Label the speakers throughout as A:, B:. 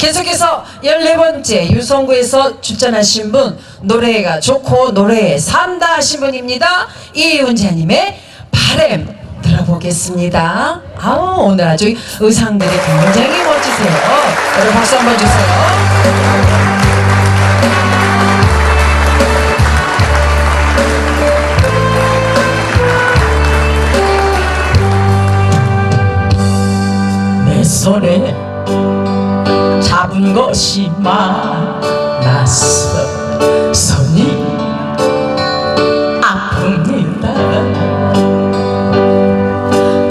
A: 계속해서 14번째 유성구에서 출전하신 분 노래가 좋고 노래에 산다 하신 분입니다. 이윤자님의 바램 들어보겠습니다. 아우 오늘 아주 의상들이 굉장히 멋지세요. 여러분 박수 한번 주세요.
B: 내 손에 잡은 것이 많았어. 손이 아픕니다.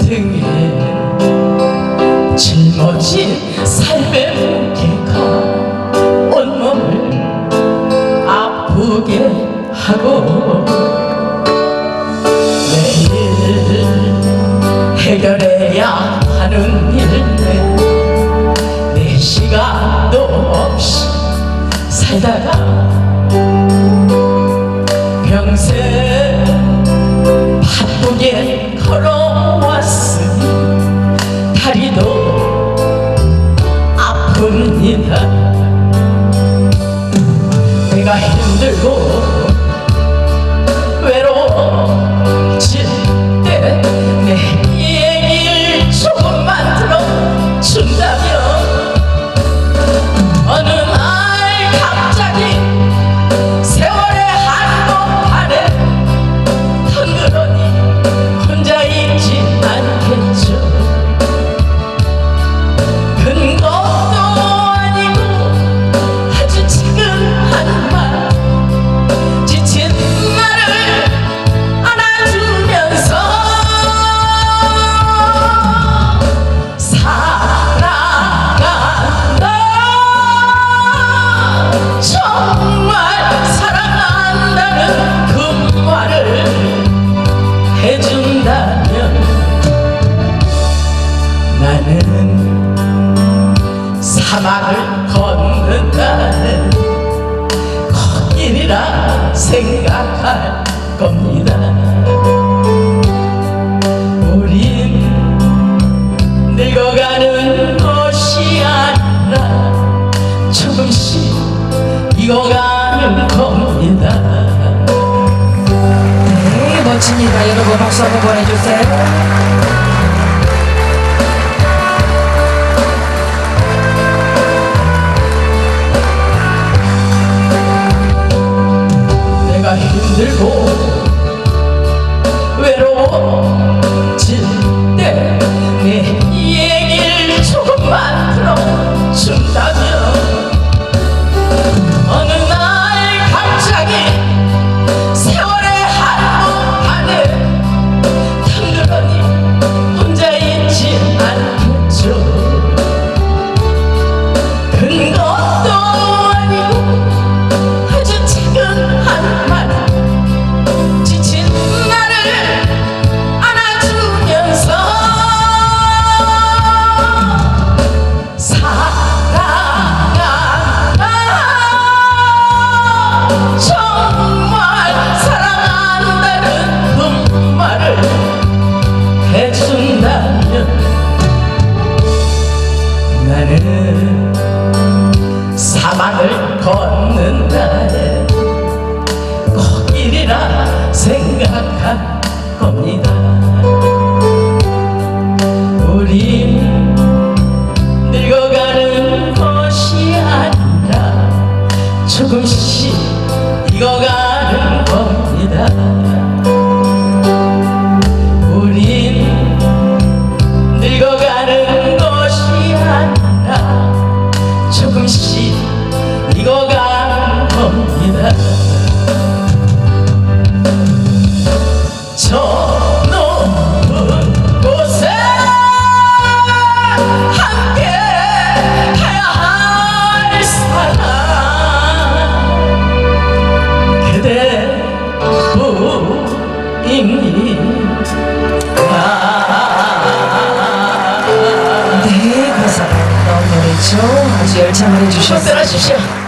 B: 등에 짊어진 삶의 무게가 온몸을 아프게 하고 매일 해결해야 하는 살다가 평생 바쁘게 걸어왔으니 다리도 아픕니다. 내가 힘들고 외로워질 생각할 겁니다. 우린 늙어가는 것이 아니라 조금씩 익어가는 겁니다.
A: 네 멋집니다. 여러분 박수 한번 보내주세요.
B: 힘 사막을 걷는 날에 거길이라 생각할 겁니다. 우리 늙어가는 것이 아니라 조금씩 익어가는 겁니다
A: 노래죠. 아주 열창을 해주셨어요.
B: 들어주십시오